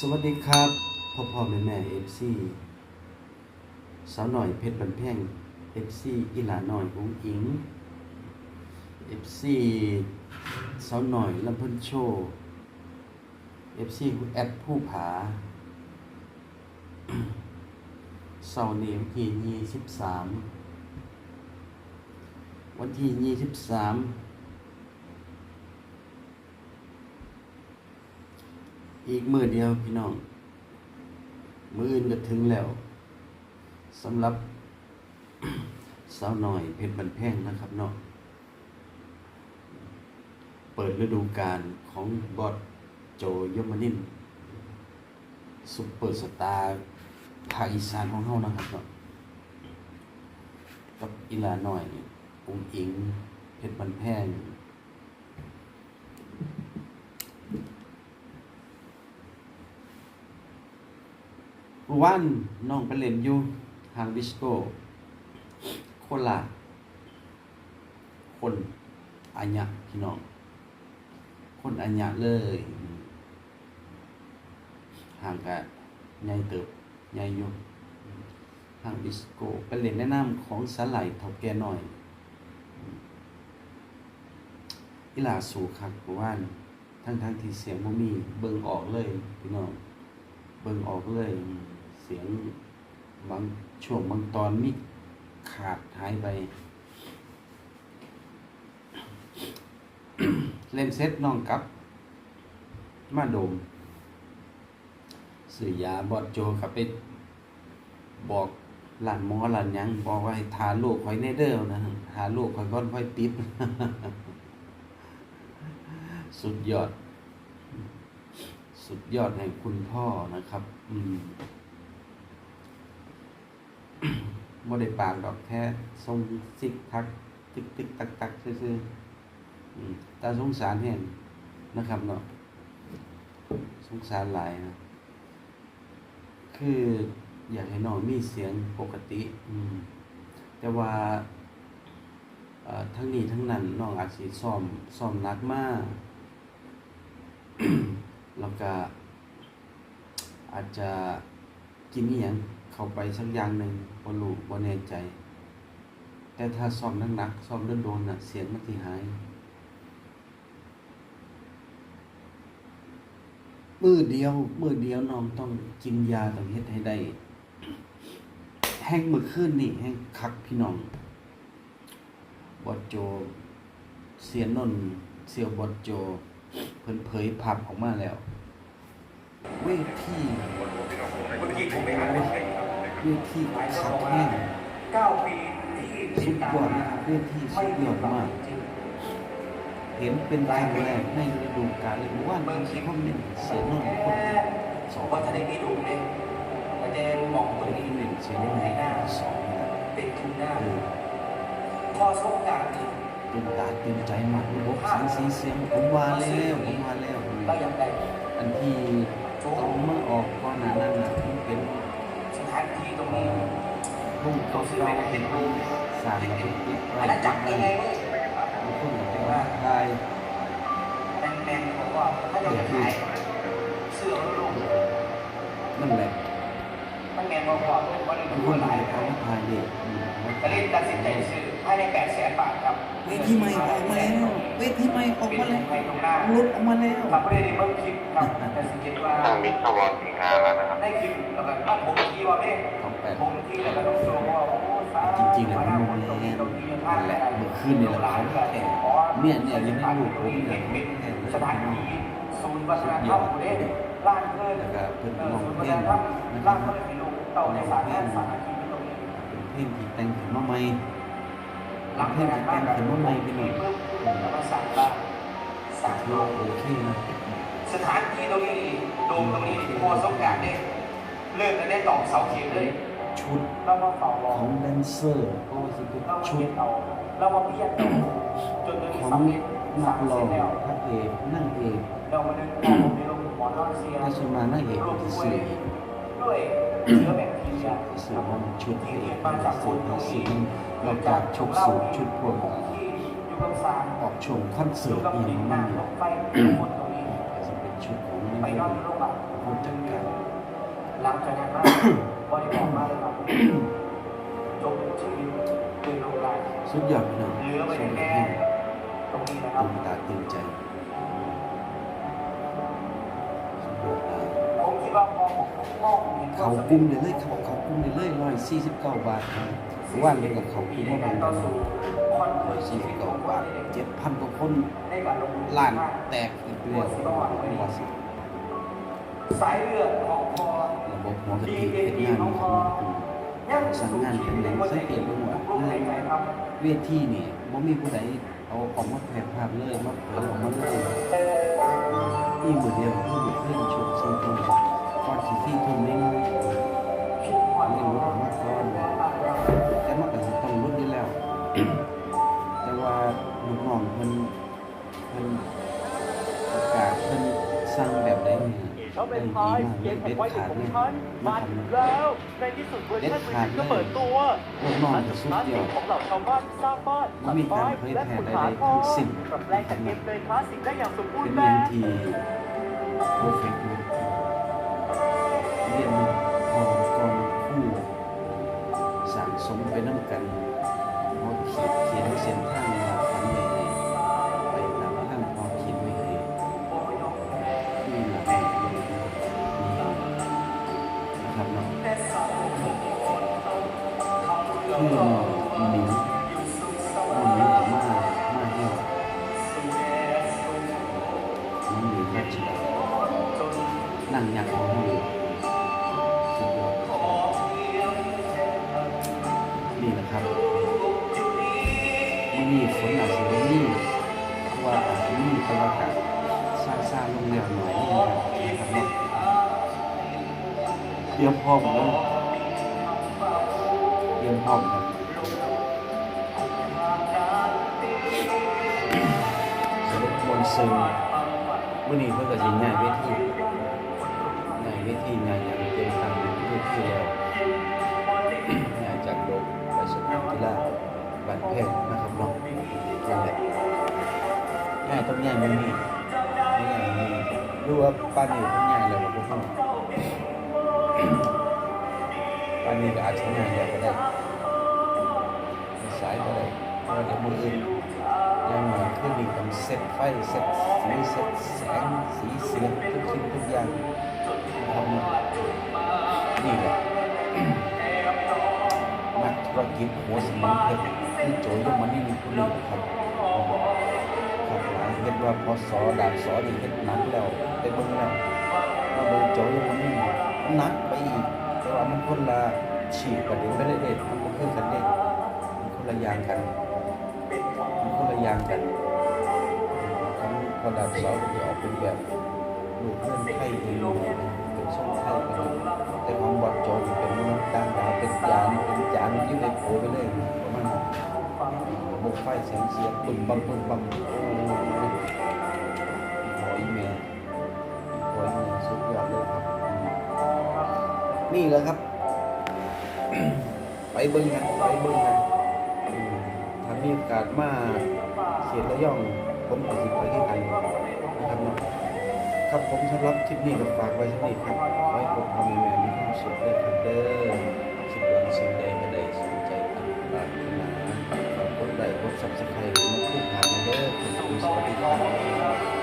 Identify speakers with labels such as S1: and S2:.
S1: สวัสดีครับพ่อพ่อแม่แม่เอฟซีสาวหน่อยเพชรบันแพงเอฟซีอีหลาหน่อยองอิงเอฟซีสาวหน่อยลำพิ่นโชเอฟซีแอดผู้ผาเสาร์นี้วันที่ยี่สิบสามวันที่ยี่สิบสาม อีกมือเดียวพี่น้อง มืออื่นก็ถึงแล้วสำหรับสาวหน่อยเพชรบันแพงนะครับเนาะเปิดฤดูกาลของบอสโจยมนินซุปเปอร์สตาร์ภาคอีสานของเฮานะครับเนาะกับอีลาหน่อยนี่งอิงเพชรบันแพง เมื่อ วันน้องไปเล่นอยู่ทางดิสโก้คราชคนอัญญะพี่น้อง คนอัญญะเลยห่างกันใหญ่เติบใหญ่อยู่ทางดิสโก้ไปเล่นแนะนำของสาไหลเท่าแก่หน่อยอีหลาสู่คักเมื่านทั้งทางที่เสียงบ่มี เบิ่งออกเลย พี่น้อง เบิ่งออกเลย เสียงบางช่วงบางตอนมีขาดหายไป เล่นเซตน้องกับ มาดมสื่อยาบอดโจกลับไปบอกหลานหมอหลานยังบอกว่าให้ทาลูกคอยในเด้อนะทาลูกคอยก้อนคอยติด สุดยอด สุดยอดแห่งคุณพ่อนะครับ อืม บ่ได้ปากดอกแค่ทรงซิกทักตึกตึกตักตักซื่อๆตาสงสารแห่งนะครับเนาะสงสารหลายนะคืออยากให้น้องมีเสียงปกติ อืม แต่ว่าทั้งนี้ทั้งนั้นน้องอาจสิซ้อมซ้อมนักมาก แล้วก็อาจจะกินอหย่าง เข้าไปสักอย่างหนึ่งบ่รู้บ่แน่ใจ แต่ถ้าซ้อมหนักๆซ้อมโดนๆน่ะ เสียงมันสิหายมือเดียวมือเดียวน้องต้องกินยาต้องเฮ็ดให้ได้ แห้งมือขึ้นนี่ แห้งคักพี่น้องบอดโจ เสียนนเสียวบอดโจ เพิ่นเผยภาพออกมาแล้ว เวที
S2: เมื่อกี้ผมไปหา
S1: เวทีคักแห้ง
S2: เก้าปีที่
S1: สุดยอดนะครับเวทีสุดยอดมาก เห็นเป็นครั้งแรกในฤดูกาลเลยว่า
S2: เมื
S1: มั
S2: อง
S1: น
S2: คิ
S1: สิ
S2: ด
S1: คอมเมนต์เสียนนท์คน
S2: แค่
S1: สอง
S2: วัฒนธรรมดูเลยประเด็นมองคน
S1: คน
S2: นี้
S1: ที่หนึ่งเสียนนท์
S2: ในหน้า
S1: สองเนี่ย
S2: เป็นทุนหน้า
S1: เออ
S2: พอสงการนี่
S1: ตื่นตาตื่นใจมากระบบเสียงสีเสียงผมว่าแล้วผมว่าแล้ว
S2: เราอยากได้
S1: อันที่เอามาออกก่อนหน้านั้นน่ะมันเป็น
S2: ส ถานที่ตรงนี้
S1: พุ่งเขาเราเป็นพุ่งสามาเป็นปิดไว้
S2: อาณาจักรยังไง
S1: มันพุ่งเป็นว่าใคร
S2: แมนๆผมว่าถ้าจะขายเสื้อลูก
S1: นั่นแหละ
S2: แมนบอกว่าเป็นวัน
S1: มัน
S2: นี้
S1: พุ่ง
S2: หลาย
S1: เป็นเขาทายเด็ก
S2: ก็เลยตัดสินใจซื้อภายใน8แสนบาทครับ
S1: เวทีใหม่ออกมาแล้วเวทีใหม่ออกมาแล้ว
S2: เป็นตรงหน้า
S1: รุดออกมาแล้ว
S2: ครับไม่ได้เบิ่งคลิปครับแต่สังเกตว่า
S3: ทางมิตรทวารสิงหาแล้วนะครับ
S2: ได้คลิปแล้วก็ถ้าผมที่ว่าเอ๊ะ
S1: ของแปด
S2: ผมที่แล้วก็ต้องโชว์ว่าโอ้สา
S1: จริงๆแล้วมันลงแล้วนั่นแหละเมื่อคืนนี่แหละเขาแข่งเนี่ยเนี่ยยังไม่รู้ผมเนี่ย
S2: สถานที่ศูนย์วัฒนธรรมประเทศล้านเพื่อน
S1: แล้วก็เพิ่น
S2: เออ
S1: ร้อง
S2: ศูนย์
S1: เพ
S2: วั
S1: ล
S2: ฒ
S1: ง
S2: นธรรม
S1: นะค
S2: ล้า
S1: รั
S2: น
S1: บ
S2: เต่าในสารแน่สารคีตรงนี้
S1: เป็นเพลงแต่งขึ้นมาใหม่
S2: หลัง
S1: เพล
S2: จาก
S1: ง
S2: นั้น
S1: ที่แต่งขึ้นมาใหม่พี่น้อง
S2: ปุ๊บแล้วก็สั่งบ้านสั่ง
S1: โลกโอเคนะ
S2: สถานที่ตรงนี้โดมตรงนี้พอสงการเนี่ยเลิกกันได้ตอกเสาเข็มเลย
S1: ชุด
S2: เรามาเฝ้ารอ
S1: ของแดนเซอร์ก็ว่าสิเป็น
S2: เรามา
S1: ชุด
S2: เอาเรามาเพียรเอาจนตอนนี้
S1: ของ
S2: สำเร็จ
S1: นั
S2: สากม
S1: ร้อ
S2: เส้
S1: ง
S2: นแล้ว
S1: พระเอกนั่งเอก
S2: เรามาดึงของในโรงหมอนนอนเสีย
S1: ก็สมานั่งเอก
S2: รวม
S1: ที่
S2: ด้วย ด้วยเชื้อแบคทีเรีย
S1: ที่สื่อมันชุดพ
S2: ที่
S1: ระเอ
S2: เกิ
S1: ก
S2: ดมาจาก
S1: สื่
S2: ฝุ่
S1: อน
S2: ตรง
S1: สื่
S2: นี้
S1: อเราจากชุดสูทชุดพวก
S2: ที่อยู่กับสาร
S1: ออกช่วงคอน
S2: อ
S1: เสิร์
S2: ยู่
S1: ต
S2: กับ
S1: อหย่า
S2: ดิ
S1: ง
S2: น
S1: นั้น
S2: น้ำลมไฟฝุ่นตรงนี้
S1: จะเป็นชุดของ
S2: ไป
S1: นี่
S2: นอนที่โรงพยาบาล
S1: คนจัดการ
S2: หลังจากนั้นมาบริบอกมาเลยครับจบชีวิตด้วยโรงพยาบาล
S1: สุดยอดพี่น้อง
S2: เหลือไว้
S1: สุดยอด
S2: แค่
S1: แห้ง
S2: ตรงนี้นะครับ
S1: ตื่นตาตื่นใจ
S2: เขา
S1: กุ้มเลยเลยเขาเขากุ้มเลยเลยร้อยสี่สิบเก้าบาทว่านเลยกับเขากุ้ม
S2: ใน
S1: ว่า
S2: การ
S1: เป็น
S2: ต่อสู้อน
S1: ร้อยสี่สิบเก้าบาทเจ็ดพันกว่าคน
S2: ล้า
S1: นแตกอีกแล้วไม่ว่าสิ
S2: สายเลือดของพอ
S1: ระบบหัวกะทิเฮ็ดงานของเขาสั่งงานเป็นแหล่งสังเกตเบิ่งว่า
S2: ลูกในใจครับ
S1: เวทีนี่บ่มีผู้ใดเอาออกมาแพร่ภาพเลยมาเผยออกมาเลยนี่หมือเดียวคือมือขึ้นชุดซึ่งตรงก่อน สิที่ทุ่มนี่เลยนี่รถออกมาก่อนแต่มันก็สิต้องลดอยู่แล้ว แต่ว่าลูกน้องเพิ่นเพิ่นประกาศเพิ่นสั่งแบบใดนี่
S4: เขา
S1: ได้
S4: เป็น
S1: ดี
S4: พาย
S1: มาก
S4: เกม
S1: เด็
S4: แห่
S1: ด
S4: งวัยเด็
S1: ขากด
S4: ของ
S1: เลย
S4: ฉัน
S1: มา
S4: มา
S1: ทำ
S4: แล้ว ในที่สุดเวอร์ชันมือถือก็เปิดตัว
S1: ลูกน้อง
S4: มัน
S1: ก็
S4: สุด
S1: สุด
S4: คลาส
S1: ย
S4: สิ
S1: อกด
S4: ของเหล่าชาวบ้านสร้างบ้าน
S1: ไม่มีการเผย
S4: และ
S1: แพร่
S4: ขุด
S1: ใด
S4: หา
S1: ๆ
S4: ทอ
S1: ทั้
S4: ง
S1: งสิ้น
S4: ปรับแปลงจากเกมเพลย์คลาสสิกได้อย่างสมบูร
S1: เป็น
S4: ณ์แบ
S1: เรื่อง
S4: บ
S1: ที่เพอร์เฟกต์ เลยเรียนพอก่อนคู่สั่งสมไปน้ำกันพอเขียนเขียนเส้นทางว่าฝันให้ไปตามทางพอเขียนไว้ให้นี่แหละนี่นะครับเนาะคือน้องหนิงองนิงกับมามาเที่ยวน้องหนิงก็ชิลนั่งยักษ์ของ เตรียมพร้อมแล้วเตรียมพร้อมครับสรุปมวลซึงมื่อนี้เพื่อจะง่ายเวทีง่ายเวทีง่ายอย่างเต็มตังเวทีแล้วง่ายจากโลกไปสนามกีฬาบ้านแพงนะครับเน้องนั่นแหละง่ายต้องง่ายมันนี่ไม่ง่ายมันนี่รู้ว่าป้านนี่ต้องง่ายแล้วผมก็ นนี่ก็อาจจะง่ายแล้วก็ได้สายก็ได้เพราะว่าเดี๋ยวมืออื่นย่างหน่อยคือมีต้องเซตไฟเซตสีเซตแสงสีเสียงทุกสิ่งทุกอย่างนะครับนี่แหละนักธุรกิจหัวสมองเพชรคือโจยมันนี่คนนี้ครับครับหลายเห็นว่าพอสอดาบสอดีเห็นหนักแล้วได้เบิ่งแล้วมาเบิ่งโจยมันนี่มันหนักไปอีกแต่ว่ามันคนละ ฉีกประเด็นไม่ได้เด็ดมันก็คือกันเด็ดมันคนละอย่างกันมันคนละอย่างกันทั้งคนละเสาที่ออกเป็นแบบลูกเพื่นไทยเองเป็นทรงไทยกันแต่ของบอดจนี่เป็นนุษย์ต่างดาเป็นจานเป็นจานที่ในโผล่ไปเลยประมาณนั้นระบบไฟเสียงเสียงปึ้มบัมปึ้มบัมหอยเมียหอยเมียสุดยอดเลยครับ นี่แหละครับ ไปเบิ้งกันไปเบิ้งกันอืมถ้ามีโอกาสมาเขตระยองผมก็สิไปที่กันนะครับเนาะครับผมสำหรับคลิปนี้ก็ฝากไว้ที่นี่ครับไว้ผมทำแม่มีความสุขเด้ครับเด้อคิดว่าสิ่งใดก็ได้สนใจตั้งปรารถนาฝากกดไลค์กด Subscribe มาพูดผ่านเด้อขอบคุณสวัสดีครับ